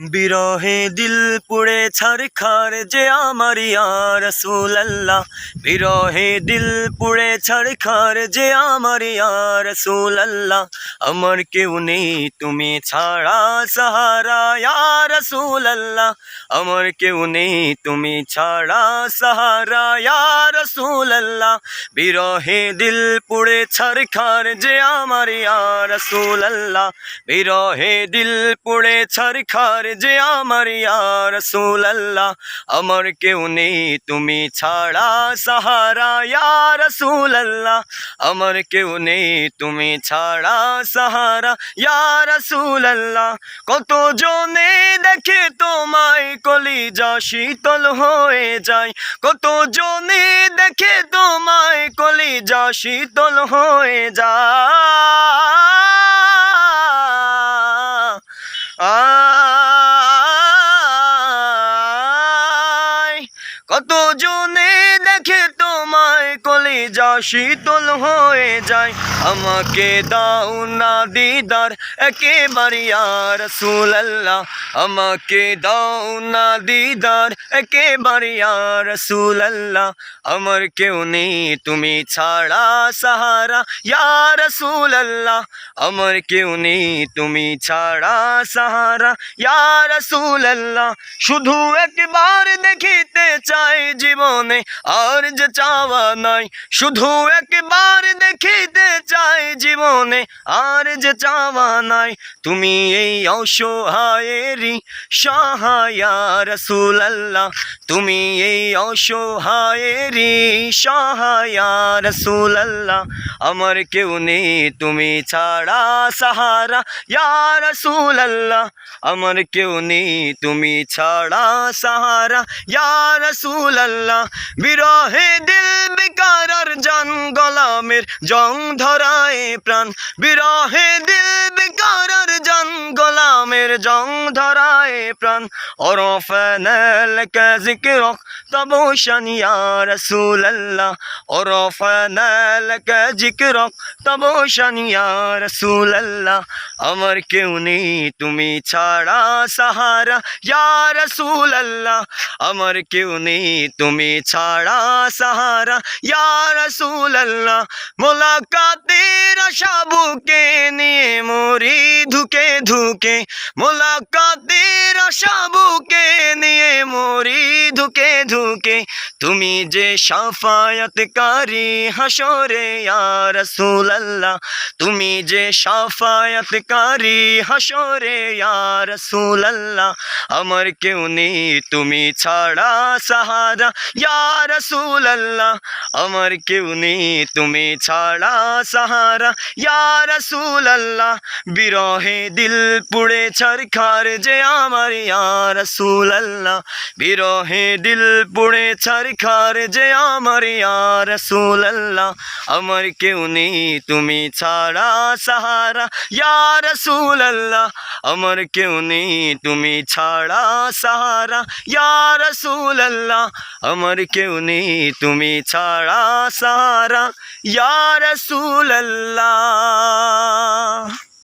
বিরহে দিল পুড়ে ছারখার যে আমার ইয়ার রসুল্লাহ বিরহে দিল পুড়ে ছারখার যে আমার ইয়ার রসুল্লাহ আমার কেউ নেই তুমি ছাড়া সাহারা ইয়ার রসুল্লাহ আমার কেউ নেই তুমি ছাড়া সাহারা ইয়ার রসুল্লাহ বিরহে দিল পুড়ে ছারখার যে আমার ইয়ার রসুল্লাহ বিরহে দিল পুড়ে ছারখার যে আমার ইয়ার রসুল্লাহ আমার কেউ নেই, তুমি ছাড়া সাহারা ইয়ার রসুল্লাহ আমার কেউ নেই, তুমি ছাড়া সাহারা ইয়ার রসুল্লাহ কত জনে দেখে তোমায় কলিজা শীতল হয়ে যায়। কত জনে দেখে তোমায় কলিজা শীতল হয়ে যায়। কত জনে দেখে তোমায় কলিজা শীতল হয়ে যায়, আমাকে দাও না দিদার, একেবারে আর রসুল্লাহ আমাকে দাও না দিদার, একেবারে আর রসুল্লাহ আমার কেউ নেই, তুমি ছাড়া সাহারা ইয়ার রসুল্লাহ আমার কেউ নেই, তুমি ছাড়া সাহারা ইয়ার রসুল্লাহ শুধু একবার দেখিতে চাই জীবনে, আর যে চাওয়া নাই শুধু একবার দেখিতে চাই জীবনে, আর যে চাওয়া নাই। তুমি এই অসহায়েরই সহায়া রসুল্লাহ তুমি এই অসহায়েরই সহায়া রসুল্লাহ আমার কেউ নেই, তুমি ছাড়া সাহারা, ইয়া রসুল্লাহ আমার কেউ নেই, তুমি ছাড়া সাহারা, ইয়া রসুল্লাহ বিরহে দিল বেকার জান গলামের জং ধরায় প্রাণ। বিরহে দিল বেকার জান গলামের জং ধরায় প্রাণ অরফানাল কা জিক্রক তবশান ইয়া রাসূলুল্লাহ। অরফানাল কা জিক্রক তবশান ইয়া রাসূলুল্লাহ। আমার কেউ নেই, তুমি ছাড়া সাহারা, ইয়া রাসূলুল্লাহ। আমার কেউ নেই, তুমি ছাড়া সাহারা, ইয়া রাসূলুল্লাহ। মোলাকাতের আশাবুকে নিয়ে মরি, ধুকে ধুকে মোলাকাতের আশাবুকে নিয়ে মরি ধুকে ধুকে তুমি যে সাফায়াতকারী হাসরে ইয়া রাসূলুল্লাহ। তুমি যে সাফায়াতকারী হাসরে ইয়া রাসূলুল্লাহ। আমার কেউ নেই, তুমি ছাড়া সাহারা, ইয়া রাসূলুল্লাহ। আমার কেউ নেই, তুমি ছাড়া সাহারা, ইয়া রাসূলুল্লাহ। বিরহে দিল পুড়ে ছারখার যে আমার, ইয়া রাসূলুল্লাহ। বিরহে দিল পুড়ে ছারখার যে আমার ইয়া রাসূলুল্লাহ? আমার কেউ নেই, তুমি ছাড়া সাহারা। ইয়া রাসূলুল্লাহ, আমার কেউ নেই, তুমি ছাড়া সাহারা। ইয়া রাসূলুল্লাহ, আমার কেউ নেই, তুমি ছাড়া সাহারা। ইয়া রাসূলুল্লাহ।